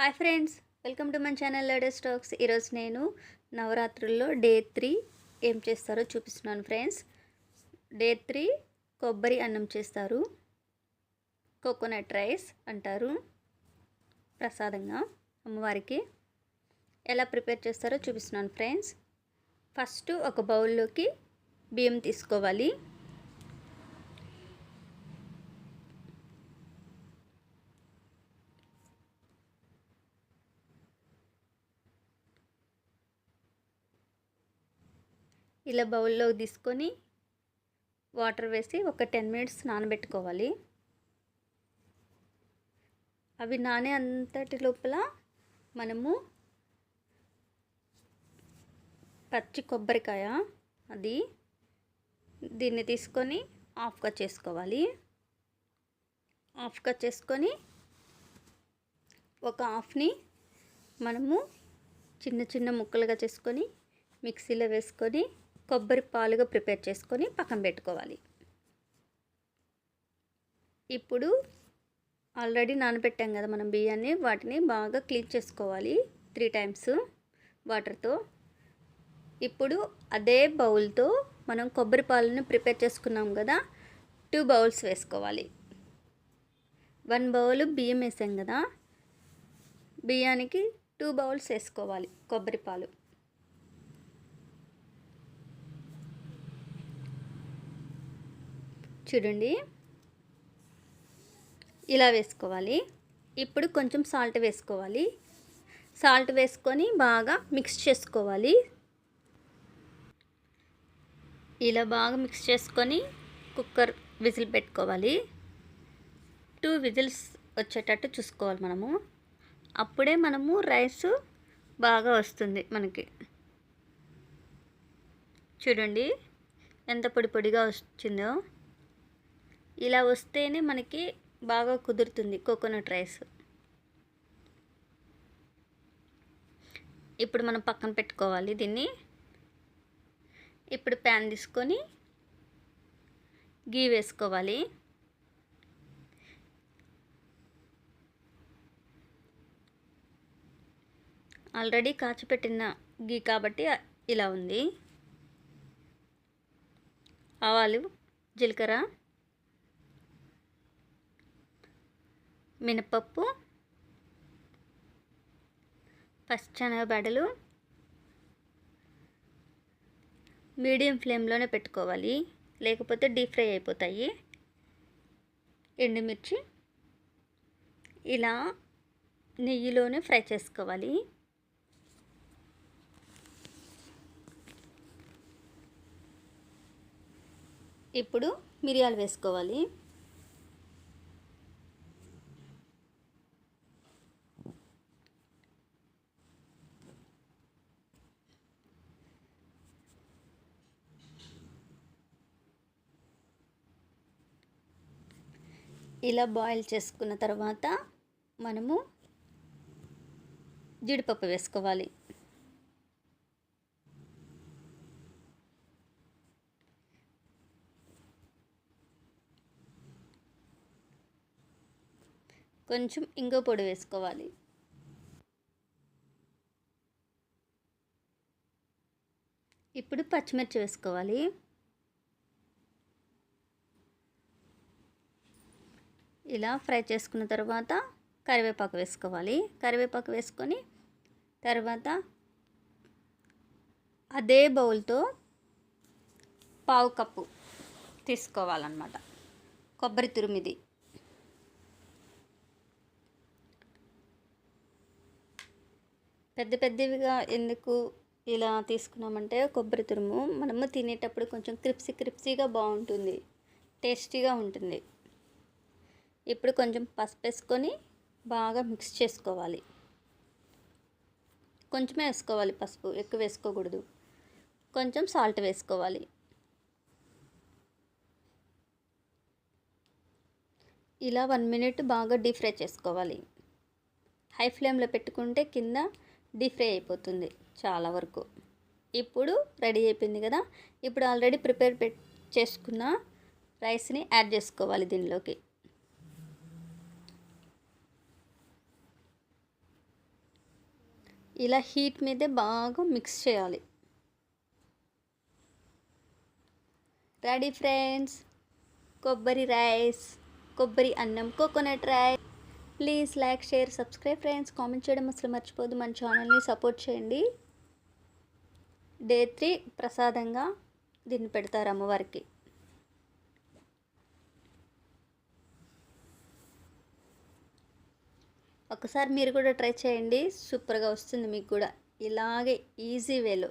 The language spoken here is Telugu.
Hi friends welcome to my channel latest stocks. ఈరోజు నేను నవరాత్రుల్లో డే త్రీ ఏం చేస్తారో చూపిస్తున్నాను ఫ్రెండ్స్. డే త్రీ కొబ్బరి అన్నం చేస్తారు. కోకోనట్ రైస్ అంటారు ప్రసాదంగా అమ్మవారికి. ఎలా ప్రిపేర్ చేస్తారో చూపిస్తున్నాను ఫ్రెండ్స్. ఫస్ట్ ఒక బౌల్లోకి బియ్యం తీసుకోవాలి. ఇలా బౌల్లో తీసుకొని వాటర్ వేసి ఒక టెన్ మినిట్స్ నానబెట్టుకోవాలి. అవి నానే అంతటి లోపల మనము పచ్చి కొబ్బరికాయ అది దీన్ని తీసుకొని ఆఫ్ కట్ చేసుకోవాలి. ఆఫ్ కట్ చేసుకొని ఒక హాఫ్ని మనము చిన్న చిన్న ముక్కలుగా చేసుకొని మిక్సీలో వేసుకొని కొబ్బరి పాలుగా ప్రిపేర్ చేసుకొని పక్కన పెట్టుకోవాలి. ఇప్పుడు ఆల్రెడీ నానబెట్టాం కదా మనం బియ్యాన్ని వాటిని బాగా క్లీన్ చేసుకోవాలి త్రీ టైమ్స్ వాటర్తో. ఇప్పుడు అదే బౌల్తో మనం కొబ్బరి పాలను ప్రిపేర్ చేసుకున్నాం కదా టూ బౌల్స్ వేసుకోవాలి. వన్ బౌల్ బియ్యం వేసాం కదా బియ్యానికి టూ బౌల్స్ వేసుకోవాలి కొబ్బరి పాలు. చూడండి. ఇలా వేసుకోవాలి. ఇప్పుడు కొంచెం సాల్ట్ వేసుకోవాలి. సాల్ట్ వేసుకొని బాగా మిక్స్ చేసుకోవాలి. ఇలా బాగా మిక్స్ చేసుకొని కుక్కర్ విజిల్ పెట్టుకోవాలి. టూ విజిల్స్ వచ్చేటట్టు చూసుకోవాలి మనము. అప్పుడే మనము రైస్ బాగా వస్తుంది మనకి. చూడండి. ఎంత పొడి పొడిగా వచ్చిందో. ఇలా వస్తేనే మనకి బాగా కుదురుతుంది కోకోనట్ రైస్. ఇప్పుడు మనం పక్కన పెట్టుకోవాలి దీన్ని. ఇప్పుడు ప్యాన్ తీసుకొని గీ వేసుకోవాలి. ఆల్రెడీ కాచిపెట్టిన గీ కాబట్టి ఇలా ఉంది. ఆవాలు జీలకర్ర మినపప్పు పచ్చనగబడలు మీడియం ఫ్లేమ్లోనే పెట్టుకోవాలి. లేకపోతే డీప్ ఫ్రై అయిపోతాయి. ఎండుమిర్చి ఇలా నెయ్యిలోనే ఫ్రై చేసుకోవాలి. ఇప్పుడు మిరియాలు వేసుకోవాలి. ఇలా బాయిల్ చేసుకున్న తర్వాత మనము జీడిపప్పు వేసుకోవాలి. కొంచెం ఇంగో పొడి వేసుకోవాలి. ఇప్పుడు పచ్చిమిర్చి వేసుకోవాలి. ఇలా ఫ్రై చేసుకున్న తర్వాత కరివేపాకు వేసుకోవాలి. కరివేపాకు వేసుకొని తర్వాత అదే బౌల్తో పావు కప్పు తీసుకోవాలన్నమాట. కొబ్బరి తురిమిది. పెద్ద పెద్దవిగా ఎందుకు ఇలా తీసుకున్నామంటే కొబ్బరి తురుము మనము తినేటప్పుడు కొంచెం క్రిప్సీ క్రిప్సీగా బాగుంటుంది. టేస్టీగా ఉంటుంది. ఇప్పుడు కొంచెం పసుపు వేసుకొని బాగా మిక్స్ చేసుకోవాలి. కొంచెమే వేసుకోవాలి పసుపు ఎక్కువ వేసుకోకూడదు. కొంచెం సాల్ట్ వేసుకోవాలి. ఇలా వన్ మినిట్ బాగా డీప్ ఫ్రై చేసుకోవాలి. హై ఫ్లేమ్లో పెట్టుకుంటే కింద డీప్ ఫ్రై అయిపోతుంది చాలా వరకు. ఇప్పుడు రెడీ అయిపోయింది కదా? ఇప్పుడు ఆల్రెడీ ప్రిపేర్ పె చేసుకున్న రైస్ని యాడ్ చేసుకోవాలి దీనిలోకి. ఇలా హీట్ మీదే బాగా మిక్స్ చేయాలి. Ready friends? కొబ్బరి రైస్ కొబ్బరి అన్నం coconut rice. Please like share subscribe friends. Comment చేయడం అసలు మర్చిపోదు మన ఛానల్ని సపోర్ట్ చేయండి. డే త్రీ ప్రసాదంగా దీన్ని పెడతారు అమ్మవారికి. ఒకసారి మీరు కూడా ట్రై చేయండి. సూపర్గా వస్తుంది మీకు కూడా. ఇలాగే ఈజీ వేలో.